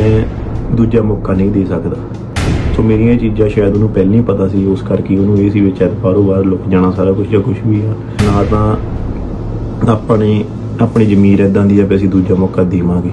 ਮੈਂ ਦੂਜਾ ਮੌਕਾ ਨਹੀਂ ਦੇ ਸਕਦਾ। ਸੋ ਮੇਰੀਆਂ ਇਹ ਚੀਜ਼ਾਂ ਸ਼ਾਇਦ ਉਹਨੂੰ ਪਹਿਲਾਂ ਹੀ ਪਤਾ ਸੀ, ਉਸ ਕਰਕੇ ਉਹਨੂੰ ਇਹ ਸੀ ਵੀ ਚਾਹ ਬਾਹਰ ਲੁਕ ਜਾਣਾ ਸਾਰਾ ਕੁਝ ਜਾਂ ਕੁਝ ਵੀ ਆ। ਨਾ ਤਾਂ ਆਪਣੇ, ਆਪਣੀ ਜ਼ਮੀਰ ਇਦਾਂ ਦੀ ਆ ਵੀ ਅਸੀਂ ਦੂਜਾ ਮੌਕਾ ਦੇਵਾਂਗੇ।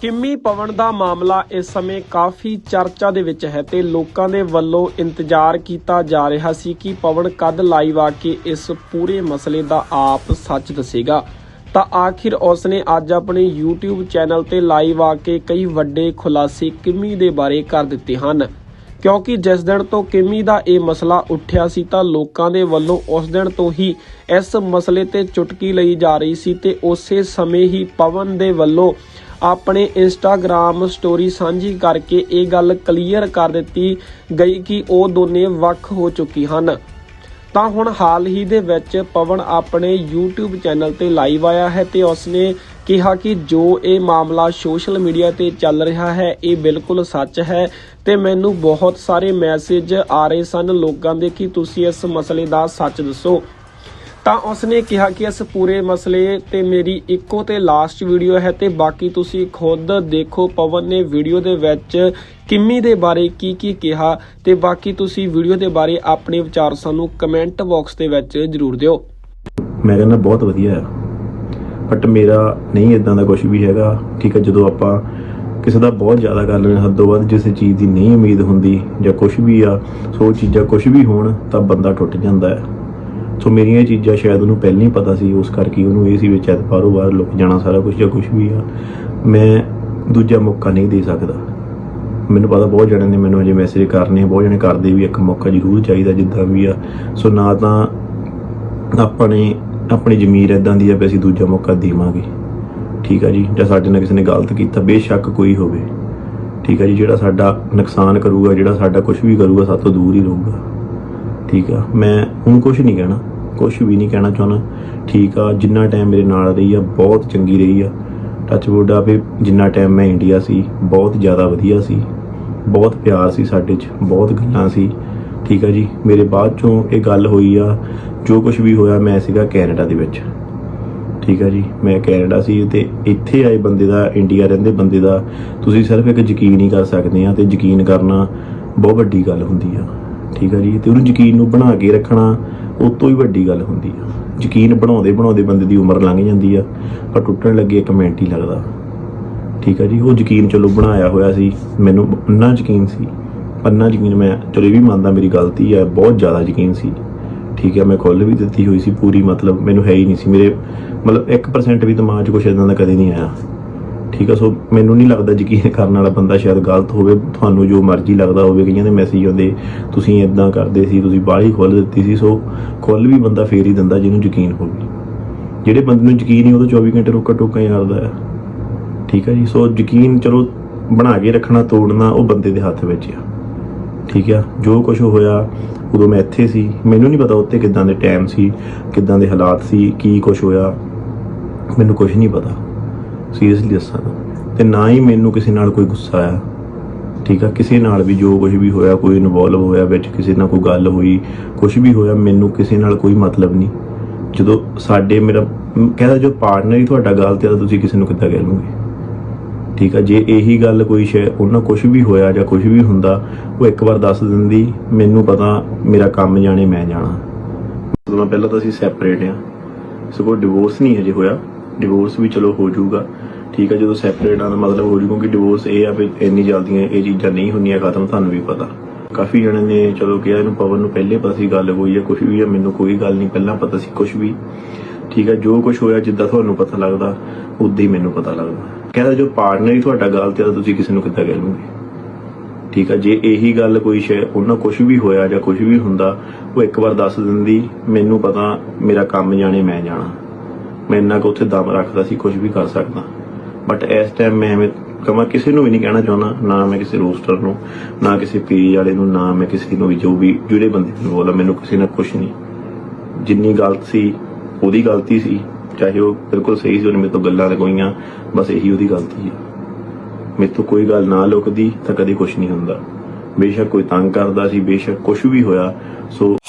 ਕਿੰਮੀ ਪਵਨ ਦਾ ਮਾਮਲਾ ਇਸ ਸਮੇਂ ਕਾਫੀ ਚਰਚਾ ਦੇ ਵਿੱਚ ਹੈ ਤੇ ਲੋਕਾਂ ਦੇ ਵੱਲੋਂ ਇੰਤਜ਼ਾਰ ਕੀਤਾ ਜਾ ਰਿਹਾ ਸੀ ਕਿ ਪਵਨ ਕਦ ਲਾਈਵ ਆ ਕੇ ਇਸ ਪੂਰੇ ਮਸਲੇ ਦਾ ਆਪ ਸੱਚ ਦੱਸੇਗਾ। ਤਾਂ ਆਖਿਰ ਉਸਨੇ ਅੱਜ ਆਪਣੇ YouTube ਚੈਨਲ ਤੇ ਲਾਈਵ ਆ ਕੇ ਕਈ ਵੱਡੇ ਖੁਲਾਸੇ ਕਿਮੀ ਦੇ ਬਾਰੇ ਕਰ ਦਿੱਤੇ ਹਨ। ਕਿਉਂਕਿ ਜਿਸ ਦਿਨ ਤੋਂ ਕਿਮੀ ਦਾ ਇਹ ਮਸਲਾ ਉੱਠਿਆ ਸੀ ਤਾਂ ਲੋਕਾਂ ਦੇ ਵੱਲੋਂ ਉਸ ਦਿਨ ਤੋਂ ਹੀ ਇਸ ਮਸਲੇ ਤੇ ਚੁਟਕੀ ਲਈ ਜਾ ਰਹੀ ਸੀ ਤੇ ਉਸੇ ਸਮੇਂ ਹੀ ਪਵਨ ਦੇ ਵੱਲੋਂ ਆਪਣੇ ਇੰਸਟਾਗ੍ਰam ਸਟੋਰੀ ਸਾਂਝੀ ਕਰਕੇ ਇਹ ਗੱਲ ਕਲੀਅਰ ਕਰ ਦਿੱਤੀ ਗਈ ਕਿ ਉਹ ਦੋਨੇ ਵੱਖ ਹੋ ਚੁੱਕੀ ਹਨ। ਤਾਂ ਹੁਣ ਹਾਲ ਹੀ ਦੇ ਵਿੱਚ ਪਵਨ ਆਪਣੇ YouTube ਚੈਨਲ ਤੇ ਲਾਈਵ ਆਇਆ ਹੈ ਤੇ ਉਸਨੇ ਕਿਹਾ ਕਿ ਜੋ ਇਹ ਮਾਮਲਾ ਸੋਸ਼ਲ ਮੀਡੀਆ ਤੇ ਚੱਲ ਰਿਹਾ ਹੈ, ਇਹ ਬਿਲਕੁਲ ਸੱਚ ਹੈ ਤੇ ਮੈਨੂੰ ਬਹੁਤ ਸਾਰੇ ਮੈਸੇਜ ਆ ਰਹੇ ਸਨ ਲੋਕਾਂ ਦੇ ਕਿ ਤੁਸੀਂ ਇਸ ਮਸਲੇ ਦਾ ਸੱਚ ਦੱਸੋ। ਤਾਂ ਉਸਨੇ ਕਿਹਾ ਕਿ ਇਸ ਪੂਰੇ ਮਸਲੇ ਤੇ ਮੇਰੀ ਇੱਕੋ ਤੇ ਲਾਸਟ ਵੀਡੀਓ ਹੈ ਤੇ ਬਾਕੀ ਤੁਸੀਂ ਖੁਦ ਦੇਖੋ। ਪਵਨ ਨੇ ਵੀਡੀਓ ਦੇ ਵਿੱਚ ਕਿੰਮੀ ਦੇ ਬਾਰੇ ਕੀ ਕੀ ਕਿਹਾ ਤੇ ਬਾਕੀ ਤੁਸੀਂ ਵੀਡੀਓ ਦੇ ਬਾਰੇ ਆਪਣੇ ਵਿਚਾਰ ਸਾਨੂੰ ਕਮੈਂਟ ਬਾਕਸ ਦੇ ਵਿੱਚ ਜਰੂਰ ਦਿਓ। ਮੈਂ ਕਹਿੰਦਾ ਬਹੁਤ ਵਧੀਆ ਆ। ਬਟ ਮੇਰਾ ਨਹੀਂ ਇਦਾਂ ਦਾ ਕੁਝ ਵੀ ਹੈਗਾ। ਠੀਕ ਹੈ ਜਦੋਂ ਆਪਾਂ ਕਿਸੇ ਦਾ ਬਹੁਤ ਜ਼ਿਆਦਾ ਕਰ ਲੈਂਦੇ ਹਾਂ, ਹੱਦੋਂ ਵੱਧ ਜਿਸ ਚੀਜ਼ ਦੀ ਨਹੀਂ ਉਮੀਦ ਹੁੰਦੀ ਜਾਂ ਕੁਝ ਵੀ ਆ ਸੋ ਉਹ ਚੀਜ਼ਾਂ ਕੁਝ ਵੀ ਹੋਣ ਤਾਂ ਬੰਦਾ ਟੁੱਟ ਜਾਂਦਾ ਹੈ। ਸੋ ਮੇਰੀਆਂ ਇਹ ਚੀਜ਼ਾਂ ਸ਼ਾਇਦ ਉਹਨੂੰ ਪਹਿਲਾਂ ਹੀ ਪਤਾ ਸੀ, ਉਸ ਕਰਕੇ ਉਹਨੂੰ ਇਹ ਸੀ ਵੀ ਚਾਹ ਬਾਹਰੋਂ ਬਾਹਰ ਲੁਕ ਜਾਣਾ ਸਾਰਾ ਕੁਝ ਜਾਂ ਕੁਝ ਵੀ ਆ। ਮੈਂ ਦੂਜਾ ਮੌਕਾ ਨਹੀਂ ਦੇ ਸਕਦਾ। ਮੈਨੂੰ ਪਤਾ ਬਹੁਤ ਜਣਿਆਂ ਨੇ ਮੈਨੂੰ ਅਜੇ ਮੈਸੇਜ ਕਰਨੇ ਬਹੁਤ ਜਣੇ ਕਰਦੇ ਵੀ ਇੱਕ ਮੌਕਾ ਜ਼ਰੂਰ ਚਾਹੀਦਾ ਜਿੱਦਾਂ ਵੀ ਆ। ਸੋ ਨਾ ਤਾਂ ਆਪਣੇ, ਆਪਣੀ ਜ਼ਮੀਰ ਇਦਾਂ ਦੀ ਆ ਵੀ ਅਸੀਂ ਦੂਜਾ ਮੌਕਾ ਦੇਵਾਂਗੇ। ਠੀਕ ਆ ਜੀ? ਜਾਂ ਸਾਡੇ ਨਾਲ ਕਿਸੇ ਨੇ ਗਲਤ ਕੀਤਾ, ਬੇਸ਼ੱਕ ਕੋਈ ਹੋਵੇ। ਠੀਕ ਆ ਜੀ? ਜਿਹੜਾ ਸਾਡਾ ਨੁਕਸਾਨ ਕਰੂਗਾ, ਜਿਹੜਾ ਸਾਡਾ ਕੁਝ ਵੀ ਕਰੂਗਾ ਸਾਡੇ ਤੋਂ ਦੂਰ ਹੀ ਰਹੂਗਾ। ਠੀਕ ਆ? ਮੈਂ ਹੁਣ ਕੁਝ ਨਹੀਂ ਕਹਿਣਾ। ਕੁਝ ਵੀ ਨਹੀਂ ਕਹਿਣਾ ਚਾਹੁੰਦਾ। ਠੀਕ ਆ, ਜਿੰਨਾ ਟਾਈਮ ਮੇਰੇ ਨਾਲ ਰਹੀ ਆ, ਬਹੁਤ ਚੰਗੀ ਰਹੀ ਆ। ਟੱਚਵੁੱਡ ਆ ਵੀ ਜਿੰਨਾ ਟਾਈਮ ਮੈਂ ਇੰਡੀਆ ਸੀ, ਬਹੁਤ ਜ਼ਿਆਦਾ ਵਧੀਆ ਸੀ। ਬਹੁਤ ਪਿਆਰ ਸੀ ਸਾਡੇ 'ਚ, ਬਹੁਤ ਗੱਲਾਂ ਸੀ। ਠੀਕ ਆ ਜੀ, ਮੇਰੇ ਬਾਅਦ ਚੋਂ ਇਹ ਗੱਲ ਹੋਈ ਆ, ਜੋ ਕੁਝ ਵੀ ਹੋਇਆ ਮੈਂ ਸੀਗਾ ਕੈਨੇਡਾ ਦੇ ਵਿੱਚ। ਠੀਕ ਆ ਜੀ, ਮੈਂ ਕੈਨੇਡਾ ਸੀ ਤੇ ਇੱਥੇ ਆਏ ਬੰਦੇ ਦਾ ਇੰਡੀਆ ਰਹਿੰਦੇ ਬੰਦੇ ਦਾ, ਤੁਸੀਂ ਸਿਰਫ ਇੱਕ ਯਕੀਨ ਹੀ ਕਰ ਸਕਦੇ ਆ ਤੇ ਯਕੀਨ ਕਰਨਾ ਬਹੁਤ ਵੱਡੀ ਗੱਲ ਹੁੰਦੀ ਆ। ਠੀਕ ਆ ਜੀ, ਤੇ ਉਹਨੂੰ ਯਕੀਨ ਨੂੰ ਬਣਾ ਕੇ ਰੱਖਣਾ ਉਹ ਤੋਂ ਹੀ ਵੱਡੀ ਗੱਲ ਹੁੰਦੀ ਆ। ਯਕੀਨ ਬਣਾਉਂਦੇ ਬਣਾਉਂਦੇ ਬੰਦੇ ਦੀ ਉਮਰ ਲੰਘ ਜਾਂਦੀ ਆ, ਪਰ ਟੁੱਟਣ ਲੱਗੇ ਇੱਕ ਮਿੰਟ ਹੀ ਲੱਗਦਾ। ਠੀਕ ਆ ਜੀ, ਉਹ ਯਕੀਨ ਚਲੋ ਬਣਾਇਆ ਹੋਇਆ ਸੀ, ਮੈਨੂੰ ਅੰਨਾ ਯਕੀਨ ਸੀ। ਅੰਨਾ ਯਕੀਨ ਮੈਂ, ਚਲੋ ਇਹ ਵੀ ਮੰਨਦਾ ਮੇਰੀ ਗਲਤੀ ਹੈ ਬਹੁਤ ਜ਼ਿਆਦਾ ਯਕੀਨ ਸੀ। ਠੀਕ ਹੈ ਮੈਂ ਖੁੱਲ ਵੀ ਦਿੱਤੀ ਹੋਈ ਸੀ ਪੂਰੀ, ਮਤਲਬ ਮੈਨੂੰ ਹੈ ਹੀ ਨਹੀਂ ਸੀ। ਮੇਰੇ ਮਤਲਬ 1% ਵੀ ਦਿਮਾਗ 'ਚ ਕੁਛ ਇਦਾਂ ਦਾ ਕਦੇ ਨਹੀਂ ਆਇਆ। ਠੀਕ ਆ, ਸੋ ਮੈਨੂੰ ਨਹੀਂ ਲੱਗਦਾ ਯਕੀਨ ਕਰਨ ਵਾਲਾ ਬੰਦਾ ਸ਼ਾਇਦ ਗਲਤ ਹੋਵੇ। ਤੁਹਾਨੂੰ ਜੋ ਮਰਜ਼ੀ ਲੱਗਦਾ ਹੋਵੇ, ਕਈਆਂ ਦੇ ਮੈਸੇਜ ਆਉਂਦੇ, ਤੁਸੀਂ ਇਦਾਂ ਕਰਦੇ ਸੀ, ਤੁਸੀਂ ਬਾਹਲੀ ਖੁੱਲ ਦਿੱਤੀ ਸੀ, ਸੋ ਖੁੱਲ ਵੀ ਬੰਦਾ ਫੇਰ ਹੀ ਦਿੰਦਾ ਜਿਹਨੂੰ ਯਕੀਨ ਹੋਵੇ ਜਿਹੜੇ ਬੰਦੇ ਨੂੰ ਯਕੀਨ ਨਹੀਂ, ਉਹ ਤਾਂ 24 ਘੰਟੇ ਰੋਕਾ ਟੋਕਾ ਹੀ ਕਰਦਾ ਹੈ। ਠੀਕ ਹੈ ਜੀ, ਸੋ ਯਕੀਨ ਚਲੋ ਬਣਾ ਕੇ ਰੱਖਣਾ, ਤੋੜਨਾ, ਉਹ ਬੰਦੇ ਦੇ ਹੱਥ ਵਿੱਚ ਆ। ਠੀਕ ਆ, ਜੋ ਕੁਝ ਹੋਇਆ, ਉਦੋਂ ਮੈਂ ਇੱਥੇ ਸੀ। ਮੈਨੂੰ ਨਹੀਂ ਪਤਾ ਉੱਥੇ ਕਿਦਾਂ ਦੇ ਟਾਈਮ ਸੀ, ਕਿਦਾਂ ਦੇ ਹਾਲਾਤ ਸੀ, ਕੀ ਕੁਝ ਹੋਇਆ। ਮੈਨੂੰ ਕੁਝ ਨਹੀਂ ਪਤਾ। ਸੀਰੀਅਸਲੀ ਦੱਸਾਂ ਤਾਂ। ਤੇ ਨਾ ਹੀ ਮੈਨੂੰ ਕਿਸੇ ਨਾਲ ਕੋਈ ਗੁੱਸਾ ਆਇਆ। ਠੀਕ ਆ? ਕਿਸੇ ਨਾਲ ਵੀ ਜੋ ਕੁਝ ਵੀ ਹੋਇਆ, ਕੋਈ ਇਨਵੋਲਵ ਹੋਇਆ, ਵਿੱਚ ਕਿਸੇ ਨਾਲ ਕੋਈ ਗੱਲ ਹੋਈ ਕੁਝ ਵੀ ਹੋਇਆ, ਮੈਨੂੰ ਕਿਸੇ ਨਾਲ ਕੋਈ ਮਤਲਬ ਨਹੀਂ। ਜਦੋਂ ਸਾਡੇ ਮੇਰਾ ਮ- ਕਹਿੰਦਾ ਜੋ ਪਾਰਟਨਰ ਹੀ ਤੁਹਾਡਾ ਗੱਲ ਹੈ ਤਾਂ ਤੁਸੀਂ ਕਿਸੇ ਨੂੰ ਕਿੱਦਾਂ ਕਹਿ ਲਓਗੇ? ਠੀਕ ਆ? ਜੇ ਇਹੀ ਗੱਲ ਕੋਈ ਸ਼ੈ, ਉਹਨਾਂ ਕੁਝ ਵੀ ਹੋਇਆ ਜਾਂ ਕੁਝ ਵੀ ਹੁੰਦਾ, ਉਹ ਇੱਕ ਵਾਰ ਦੱਸ ਦਿੰਦੀ, ਮੈਨੂੰ ਪਤਾ ਮੇਰਾ ਕੰਮ ਜਾਣੇ, ਮੈਂ ਜਾਣਾ। ਉਦੋਂ ਪਹਿਲਾਂ ਤਾਂ ਅਸੀਂ ਸੈਪਰੇਟ ਆ। ਸਗੋਂ ਡਿਵੋਰਸ ਨਹੀਂ ਹਜੇ ਹੋਇਆ। ਡਿਵੋਰਸ ਵੀ ਚਲੋ ਹੋ ਜਾਊਗਾ। ਠੀਕ ਹੈ, ਜਦੋਂ ਸੈਪਰੇਟ ਆ ਦਾ ਮਤਲਬ ਹੋ ਜਾਊਗਾ ਕਿ ਡਿਵੋਰਸ ਇਹ ਆ ਵੀ ਇੰਨੀ ਜਲਦੀ ਇਹ ਚੀਜ਼ਾਂ ਨਹੀਂ ਹੁੰਦੀਆਂ, ਖਤਮ, ਤੁਹਾਨੂੰ ਵੀ ਪਤਾ। ਕਾਫੀ ਜਣੇ ਨੇ ਚਲੋ ਕਿਹਾ ਇਹਨੂੰ ਪਵਨ ਨੂੰ ਪਹਿਲੇ ਪਤਾ ਸੀ ਗੱਲ ਹੋਈ ਹੈ ਕੁਝ ਵੀ ਹੈ ਮੈਨੂੰ ਕੋਈ ਗੱਲ ਨਹੀਂ, ਪਹਿਲਾਂ ਪਤਾ ਸੀ ਕੁਝ ਵੀ। ਠੀਕ ਹੈ, ਜੋ ਕੁਝ ਹੋਇਆ ਜਿੱਦਾਂ ਤੁਹਾਨੂੰ ਪਤਾ ਲੱਗਦਾ, ਉਦਾਂ ਹੀ ਮੈਨੂੰ ਪਤਾ ਲੱਗਦਾ। ਕਹਿੰਦਾ ਜੋ ਪਾਰਟਨਰ ਹੀ ਤੁਹਾਡਾ ਗਲਤ ਹੈ ਤਾਂ ਤੁਸੀਂ ਕਿਸੇ ਨੂੰ ਕਿੱਦਾਂ ਕਹਿ ਲਓਗੇ? ਠੀਕ ਆ ਜੇ ਇਹੀ ਗੱਲ ਕੋਈ ਸ਼ੈ, ਉਹਨਾਂ ਕੁਝ ਵੀ ਹੋਇਆ ਜਾਂ ਕੁਝ ਵੀ ਹੁੰਦਾ, ਉਹ ਇੱਕ ਵਾਰ ਦੱਸ ਦਿੰਦੀ, ਮੈਨੂੰ ਪਤਾ ਮੇਰਾ ਕੰਮ ਜਾਣੇ, ਮੈਂ ਜਾਣਾ। ਮੈਂ ਇੰਨਾ ਕੁ ਉੱਥੇ ਦਮ ਰੱਖਦਾ ਸੀ ਕੁਝ ਵੀ ਕਰ ਸਕਦਾ। ਬਟ ਇਸ ਟਾਈਮ ਮੈਂ ਐਵੇਂ ਕਮਾ ਕਿਸੇ ਨੂੰ ਵੀ ਨਹੀਂ ਕਹਿਣਾ ਚਾਹੁੰਦਾ, ਨਾ ਮੈਂ ਕਿਸੇ ਰੋਸਟਰ ਨੂੰ, ਨਾ ਕਿਸੇ ਪੇਜ ਵਾਲੇ ਨੂੰ, ਨਾ ਮੈਂ ਕਿਸੇ ਨੂੰ ਵੀ, ਜੋ ਵੀ ਜਿਹੜੇ ਬੰਦੇ ਨੂੰ ਬੋਲਾ, ਮੈਨੂੰ ਕਿਸੇ ਨਾਲ ਕੁਝ ਨਹੀਂ। ਜਿੰਨੀ ਗਲਤ ਸੀ, ਉਹਦੀ ਗਲਤੀ ਸੀ, ਚਾਹੇ ਉਹ ਬਿਲਕੁਲ ਸਹੀ ਸੀ, ਉਹਨੇ ਮੇਰੇ ਤੋਂ ਗੱਲਾਂ ਲਗਾਈਆਂ ਬਸ ਇਹੀ ਉਹਦੀ ਗਲਤੀ ਹੈ। ਮੇਰੇ ਤੋਂ ਕੋਈ ਗੱਲ ਨਾ ਲੁਕਦੀ, ਤਾਂ ਕਦੇ ਕੁਝ ਨਹੀਂ ਹੁੰਦਾ। ਬੇਸ਼ੱਕ ਕੋਈ ਤੰਗ ਕਰਦਾ ਸੀ, ਬੇਸ਼ੱਕ ਕੁਝ ਵੀ ਹੋਇਆ, ਸੋ